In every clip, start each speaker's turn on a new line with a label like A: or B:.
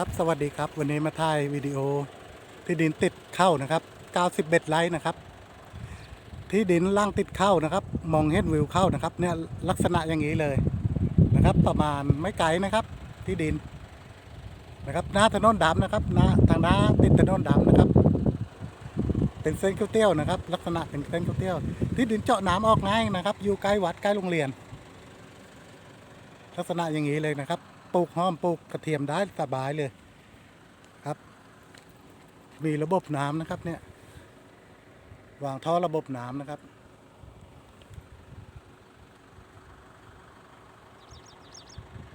A: ครับสวัสดีครับ วันนี้มาถ่ายวิดีโอที่ดินติดเข้านะครับ 91 ไร่นะครับ ที่ดินล่างติดเข้านะครับ มองเห็นวิวเข้านะครับ เนี่ยลักษณะอย่างนี้เลยนะครับ ประมาณไม่ไกลนะครับ ที่ดินนะครับหน้าถนนดำนะครับหน้าทางหน้าติดถนนดำนะครับ เป็นเส้นก๋วยเตี๋ยวนะครับ ลักษณะเป็นเส้นก๋วยเตี๋ยว ที่ดินเจาะน้ำออกง่ายนะครับ อยู่ใกล้วัดใกล้โรงเรียน ลักษณะอย่างนี้เลยนะครับ ปลูกหอมปลูกกระเทียมได้สบายเลยครับ มีระบบน้ำนะครับเนี่ยวางท่อระบบน้ำนะครับ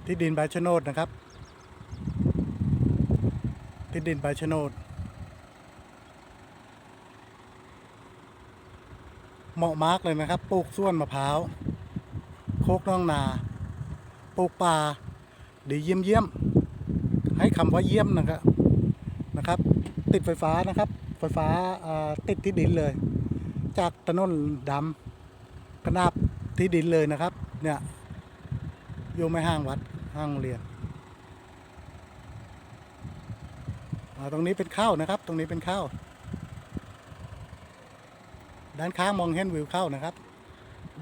A: ที่ดินใบชโนดนะครับ ที่ดินใบชโนดเหมาะมากเลยนะครับ ปลูกส้วนมะพร้าว โคกน้องนา ปลูกป่า ดีเยี่ยมเยี่ยม ให้คำว่าเยี่ยมนะครับนะครับ ติดไฟฟ้านะครับ ไฟฟ้าอ่าติดที่ดินเลย จากถนนดำขนาบที่ดินเลยนะครับ เนี่ยอยู่ไม่ห่างวัดห่างเรียนอ่าตรงนี้เป็นข้าวนะครับ ตรงนี้เป็นข้าวด้านข้างมองเห็นวิวข้าวนะครับ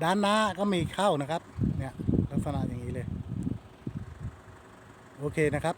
A: ด้านหน้าก็มีข้าวนะครับ เนี่ยลักษณะอย่างนี้เลย โอเคนะครับ